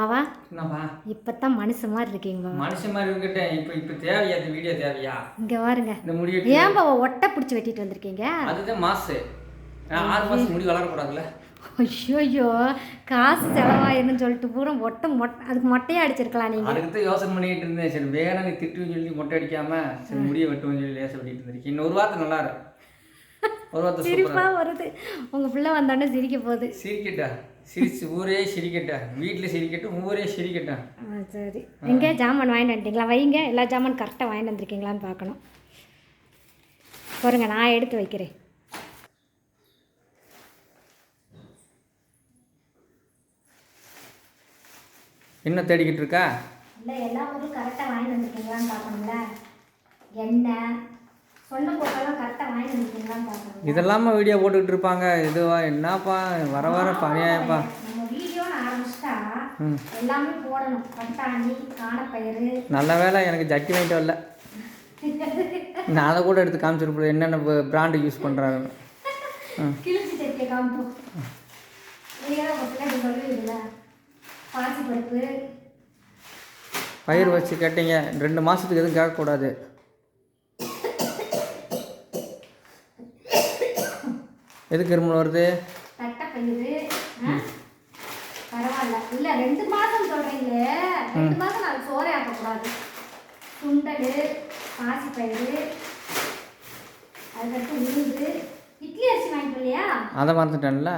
பாவா என்னப்பா இப்பதான் மனுஷன் மாதிரி இருக்கீங்க. மனுஷன் மாதிரி இருக்கட்டும் இப்போ இப்போ தேவையா? இந்த வீடியோ தேவையா? இங்க பாருங்க இந்த முடிய ஏன் பாவா ஒட்டை பிடிச்சி வெட்டிட்டு வந்திருக்கீங்க? அதுதான் மாசு. ஆறு மாசம் முடி வளரக்கூடாதுல்ல? ஐயோ காசு செலவாயிருன்னு சொல்லிட்டு பூரா ஒட்டை மொட்டை அதுக்கு மொட்டையா அடிச்சிருக்கலாம் நீங்க. அதுக்கு தான் யோசனை பண்ணிட்டு இருந்தேன். சரி வேற நீ திட்டுன்னு சொல்லி மொட்டை அடிக்காம சரி முடிய வெட்டுவோம் சொல்லி லேச வெட்டிட்டு இருந்திருக்கேன். இன்னொரு வார்த்தை நல்லா இருக்கு ஒரு வார்த்தை சிரிப்பா சூப்பரா வருது. உங்க பிள்ளை வந்தோடனே சிரிக்க போகுது. சிரிக்கட்டா? சிரிச்சு ஊரே சிரிக்கட்டா. வீட்டில் சிரிக்கட்டும் ஊரே சிரிக்கட்டா. ஆ, சரி. எங்கே ஜாமான் வாங்கிட்டு வந்துட்டீங்களா? வைங்க. எல்லா ஜாமான் கரெக்டாக வாங்கிட்டு வந்திருக்கீங்களான்னு பார்க்கணும். பாருங்க நான் எடுத்து வைக்கிறேன். என்ன தேடிக்கிட்டு இருக்கா? இல்லை எல்லா பொருளும் கரெக்டாக வாங்கிட்டு வந்திருக்கீங்களான்னு பார்க்கணும்ல. எண்ணெய் இதெல்லாம வீடியோ போட்டுக்கிட்டு இருப்பாங்க. இதுவா என்னப்பா வர வர பணியாயப்பா. நல்ல வேலை எனக்கு ஜட்டி வாங்கிட்டு வரல. நான் அதை கூட எடுத்து காமிச்சிருப்பேன் என்னென்ன பிராண்டு யூஸ் பண்ணுறாங்கன்னு பயிர் வச்சு கேட்டீங்க. ரெண்டு மாதத்துக்கு எதுவும் கேட்கக்கூடாது. எதுக்கு இருமல் வருது? பரவாயில்ல. இல்லை ரெண்டு மாதம் சொல்கிறீங்களே ரெண்டு மாதம் நான் சோறே ஆக்கக்கூடாது. சுண்டல் பாசிப்பயிறு அதுக்கடுத்து உளுந்து. இட்லி அரிசி வாங்கிட்டு இல்லையா அதை மறந்துட்டேன்ல.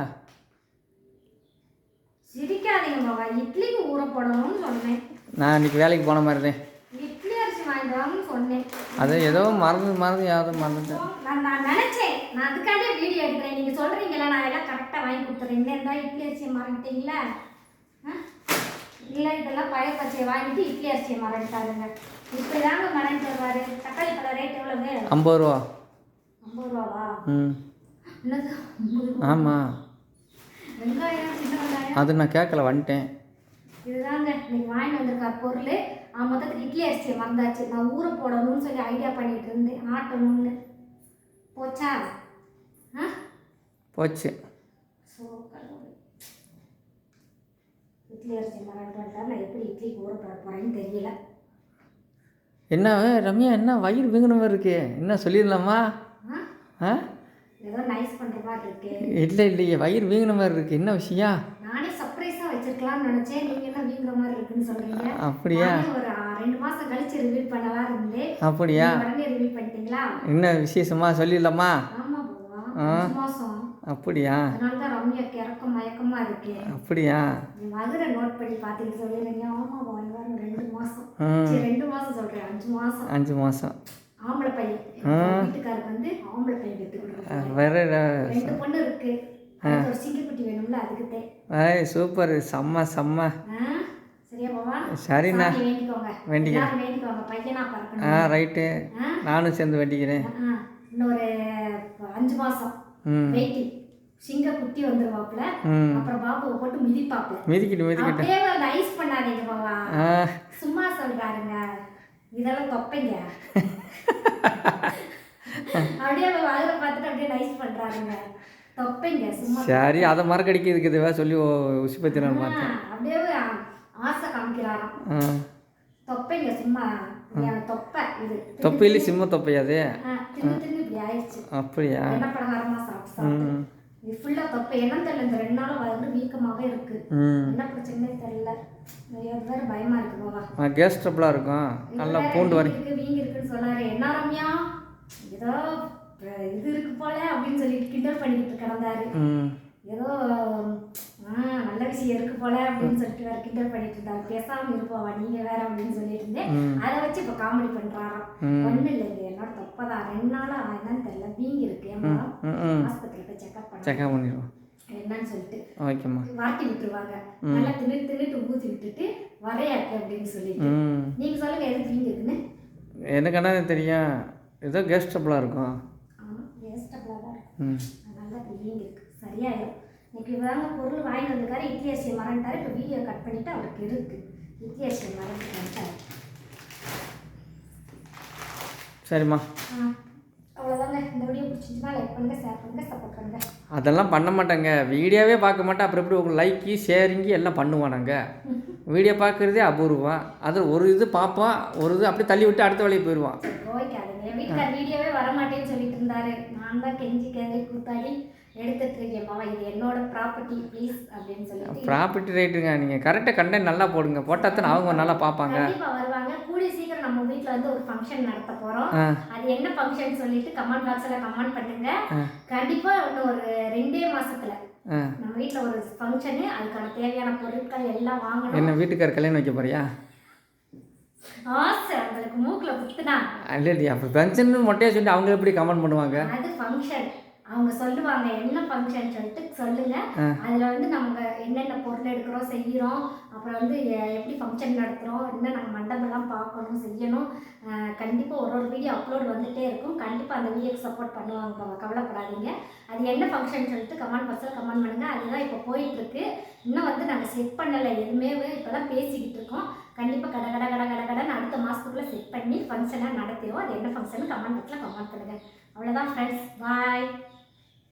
சிரிக்காதீங்க பாபா இட்லிக்கு ஊற போடணும்னு சொன்னேன். நான் இன்னைக்கு வேலைக்கு போன மாதிரி தான் இட்லி அரிசி வாங்கிட்டு வாங்கன்னு சொன்னேன் அது ஏதோ மறந்து மறந்து யாவது மறந்துட்டேன். நான் நான் நினைச்சேன். நான் அதுக்காண்டே வீடியோ எடுக்கிறேன். நீங்க சொல்றீங்களா நான் எல்லாம் கரெக்டாக வாங்கி கொடுத்துறேன். இந்த இருந்தா இட்லி அரிசியை மறந்துட்டீங்களா? இல்லை இதெல்லாம் பயிர் பச்சையை வாங்கிட்டு இட்லி அரிசியை மறந்துட்டாருங்க. இப்படி தாங்க மறந்துட்டு வருவாரு தக்காளி பழம் ரேட் எவ்வளவு ஐம்பது ரூபா. ஐம்பது ரூபாவா? ம். ஆமாம் அது நான் கேட்கல வந்துட்டேன். இதுதாங்க. இன்னைக்கு வாங்கிட்டு வந்திருக்கார் பொருள். ஆ மொத்தத்துக்கு இட்லி அரிசியை மறந்தாச்சு நான் ஊற போடணும்னு சொல்லி ஐடியா பண்ணிட்டு இருந்தேன். ஆட்டணும்னு. போச்சா? ஆ? போச்சு. ஸோ இட்லி அரிசி மறந்துட்டு நான் எப்படி இட்லிக்கு ஊற போட போகிறேன்னு தெரியல. என்ன ரம்யா என்ன? வயிறு வீங்கின மாதிரி இருக்கு. என்ன சொல்லிடலாமா? ஆ? ஏதோ நைஸ் பண்ணுற மாதிரி இருக்கு. இல்லை இல்லையே. வயிறு வீங்கின மாதிரி இருக்கு. என்ன விஷயம்? வச்சிருக்கலாம்னு நினச்சேன். நீங்கள் என்ன வீங்குற மாதிரி இருக்குன்னு சொல்கிறீங்க அப்படியா? ஒரு ரெண்டு மாதம் கழிச்சு ரிவீல் பண்ணலாம் இருந்தேன் அப்படியா? நீங்க உடனே ரிவீல் பண்ணிட்டீங்களா? என்ன விசேஷமா? சொல்லிடலாமா? அஞ்சு மாதம் அப்படியா? அதனால தான் ரம்யாக்கு இறக்கம் மயக்கமாக இருக்கு. அப்படியா? மதுரை நோட் பண்ணி பார்த்துட்டு சொல்லிடுறீங்க. வாரம் ரெண்டு மாதம் ம் சரி ரெண்டு அஞ்சு மாதம் அஞ்சு மாதம் ஆம்பளை பையன். வந்து பையன் வேற ரெண்டு பொண்ணு இருக்கு. ஒரு ஏய் சூப்பர். செம்ம செம்ம. சரிண்ணா. வேண்டிக்கிறேன். ஆ ரைட்டு? நானும் சேர்ந்து இன்னொரு அஞ்சு மாசம். ம். வெயிட்டிங் சிங்க குட்டி வந்துருவாப்புல. ம். அப்புறம் பாபுவை போட்டு மிதிக்கிட்டு மிதிக்கிட்டு. அப்படியே ஐஸ் பண்ணாதீங்க ஆ. சும்மா சொல்றாருங்க இதெல்லாம் தொப்பைங்க. அப்படியே அதில் பார்த்துட்டு அப்படியே நைஸ் பண்றாருங்க. தொப்பைங்க சும்மா சரி அதை மறக்கடிக்கிறதுக்கு இதுவே சொல்லி உசி நான் பார்த்தேன் அப்படியே ஆசை காமிக்கிறாராம். தொப்பைங்க சும்மா என் தொப்பை இது. தொப்பையிலே சிம்ம ஆயிடுச்சு. அப்படியா? என்ன பலகாரமா சாப்பிட்டு சாப்பிட்டு. ம் இது ஃபுல்லா தொப்பை. என்னன்னு தெரியல இந்த ரெண்டு நாளும் வந்து வீக்கமாவே இருக்கு. ம். என்ன பிரச்சனையே தெரியல. அது வேற பயமா இருக்கு பாவா ஆ கேஸ் ட்ரபிளாக இருக்கும். நல்லா பூண்டு வரி வீங்கி இருக்கு வீங்கி இருக்குன்னு சொன்னாரு. என்ன ரம்யா? ஏதோ அஹ், இது இருக்கு போல அப்படின்னு சொல்லிட்டு கிண்டல் பண்ணிக்கிட்டு கிடந்தாரு. ஏதோ நல்ல விஷயம் இருக்கு போல அப்படின்னு சொல்லிட்டு வேற கிண்டல் பண்ணிட்டு இருந்தாரு. பேசாம இருப்போவா நீங்க வேற அப்படின்னு சொல்லிட்டு இருந்தேன். அதை வச்சு இப்ப காமெடி பண்றாராம். ஒண்ணு இல்லைங்க என்னோட தப்பதான் ரெண்டு நாளா என்னன்னு தெரியல. வீங்கி இருக்கு ஆஸ்பத்திரி போய் செக்அப் பண்ண செக்அப் பண்ணிடுவோம். என்னன்னு சொல்லிட்டு. வாட்டி விட்டுருவாங்க. நல்லா தின்னு தின்னுட்டு ஊத்தி விட்டுட்டு வரையாக்கு அப்படின்னு சொல்லிட்டு. நீங்க சொல்லுங்க எதுக்கு வீங்கி இருக்குன்னு. எனக்கு என்ன தெரியும் ஏதோ கேஸ் ட்ரபிளாக இருக்கும். ஆமா வேஸ்டபிளாக தான் இருக்கும். அதனால அது வீங்கி சரியாயிடும் இன்னைக்கு இவங்க பொருள் வாங்கிட்டு வந்திருக்காரு. இட்லி மறந்துட்டாரு. இப்போ வீடியோ கட் பண்ணிட்டு அவருக்கு இருக்கு. இட்லி வந்துட்டாரு சரிம்மா. ஆ, அவ்வளோதாங்க இந்த வீடியோ பிடிச்சிருந்துச்சுன்னா லைக் பண்ணுங்க ஷேர் பண்ணுங்க சப்போர்ட் பண்ணுங்க. அதெல்லாம் பண்ண மாட்டாங்க. வீடியோவே பார்க்க மாட்டேன். அப்புறம் எப்படி உங்களுக்கு லைக்கி ஷேரிங்கி எல்லாம் பண்ணுவானாங்க வீடியோ பார்க்குறதே அபூர்வம். அது ஒரு இது பார்ப்பான் ஒரு இது அப்படியே தள்ளி விட்டு அடுத்த வேலைக்கு போயிடுவான் வீடியோவே நான் தான் கெஞ்சி கெஞ்சி கூத்தாடி எடுத்துட்டு இருக்கேன் மாமா இது என்னோட ப்ராப்பர்ட்டி ப்ளீஸ் அப்படின்னு சொல்லிட்டு ப்ராப்பர்ட்டி ரேட்டுங்க நீங்கள் கரெக்டாக கண்டென்ட் நல்லா போடுங்க. போட்டால் தானே அவங்க நல்லா பார்ப்பாங்க. கண்டிப்பா வருவாங்க. கூடிய சீக்கிரம் நம்ம வீட்ல வந்து ஒரு ஃபங்க்ஷன் நடத்த போறோம். ஆ. அது என்ன ஃபங்க்ஷன் சொல்லிட்டு கமெண்ட் பாக்ஸ்ல கமெண்ட் பண்ணுங்க. ஆ. கண்டிப்பா இன்னும் ஒரு ரெண்டே மாசத்துல நம்ம வீட்ல ஒரு ஃபங்க்ஷனு அதுக்கான தேவையான பொருட்கள் எல்லாம் வாங்கணும். என்ன வீட்டுக்கார கல்யாணம் வைக்க போறியா? ஆசை உங்களுக்கு மூக்குல குத்துனா. இல்லை இல்லையா அப்போ ஃபங்க்ஷன் மொட்டையாக சொல்லி அவங்க எப்படி கமெண்ட் பண்ணுவாங்க? அது ஃபங்க்ஷன் அவங்க சொல்லுவாங்க என்ன ஃபங்க்ஷன் சொல்லிட்டு சொல்லுங்க. அதுல வந்து நம்ம என்னென்ன பொருள் எடுக்கிறோம் செய்கிறோம் அப்புறம் வந்து எப்படி ஃபங்க்ஷன் நடத்துகிறோம் என்ன நாங்கள் மண்டபம்லாம் பார்க்கணும் செய்யணும். கண்டிப்பா ஒரு ஒரு வீடியோ அப்லோட் வந்துட்டே இருக்கும். கண்டிப்பா அந்த வீடியோக்கு சப்போர்ட் பண்ணுவாங்க. கவலைப்படாதீங்க. அது என்ன ஃபங்க்ஷன் சொல்லிட்டு கமெண்ட் பாக்ஸில் கமெண்ட் பண்ணுங்க. அதுதான் இப்போ போயிட்டு இருக்கு. இன்னும் வந்து நாங்கள் செட் பண்ணலை எதுவுமே. இப்போ தான் பேசிக்கிட்டு இருக்கோம். கண்டிப்பாக கட கட கட கட கடன் அடுத்த மாதத்துக்குள்ளே செட் பண்ணி ஃபங்க்ஷனாக நடத்தியோ அது என்ன ஃபங்க்ஷன் கமெண்ட் பாக்ஸில் கமெண்ட் பண்ணுங்க. அவ்வளோதான் ஃப்ரெண்ட்ஸ் பாய்